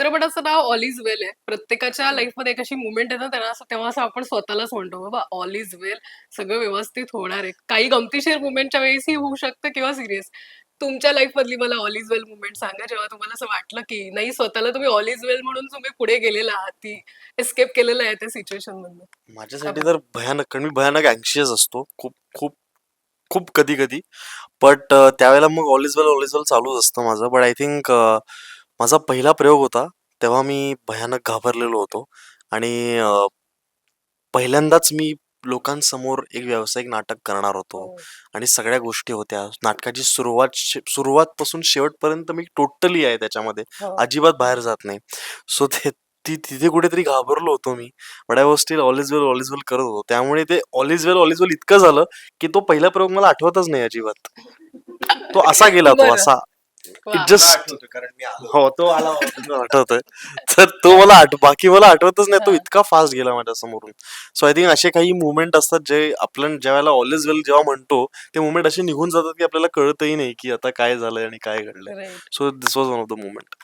चित्रपटाचं नाव all is वेल आहे. प्रत्येकाच्या लाईफमध्ये एक अशी मुवमेंट ना त्यांना असं तेव्हा असं आपण स्वतःलाच म्हणतो बाबा ऑल इज वेल सगळं व्यवस्थित होणार आहे. काही गमतीशीर मुवमेंटच्या वेळेसही होऊ शकतं किंवा सिरियस तुमच्या लाईफ मधली मला ऑल इज वेल मुवमेंट सांगा जेव्हा तुम्हाला असं वाटलं की नाही स्वतःला तुम्ही ऑल इज वेल म्हणून तुम्ही पुढे गेलेला आहात ती एस्केप केलेलं आहे त्या सिच्युएशन मधून? माझ्यासाठी तर भयानक कारण मी भयानक अँक्शियस असतो खूप खूप खूप कधी कधी बट त्यावेळेला मग all is well all is well चालूच असतं माझं. बट आय थिंक माझा पहिला प्रयोग होता तेव्हा मी भयानक घाबरलेलो होतो. आणि अ, पहिल्यांदाच मी लोकांसमोर एक व्यावसायिक नाटक करणार होतो. आणि सगळ्या गोष्टी होत्या. नाटकाची सुरुवात शे- सुरुवातपासून शेवटपर्यंत मी टोटली आहे त्याच्यामध्ये. हो. अजिबात बाहेर जात नाही. सो ते ती तिथे कुठेतरी घाबरलो होतो मी. But I was still all is well all is well करत होतो. त्यामुळे ते all is well all is well इतकं झालं की तो पहिला प्रयोग मला आठवतच नाही अजिबात. तो असा गेला तो बरं. असा. जस्ट हो तो आला आठवतोय. तर तो मला आठ बाकी मला आठवतच नाही तो. इतका फास्ट गेला माझ्या समोरून. सो आय थिंक असे काही मुवमेंट असतात जे आपण ज्या वेळेला ऑल इज वेल जेव्हा म्हणतो ते मुवमेंट असे निघून जातात की आपल्याला कळतही नाही की आता काय झालंय आणि काय घडलंय. So this was one of the movement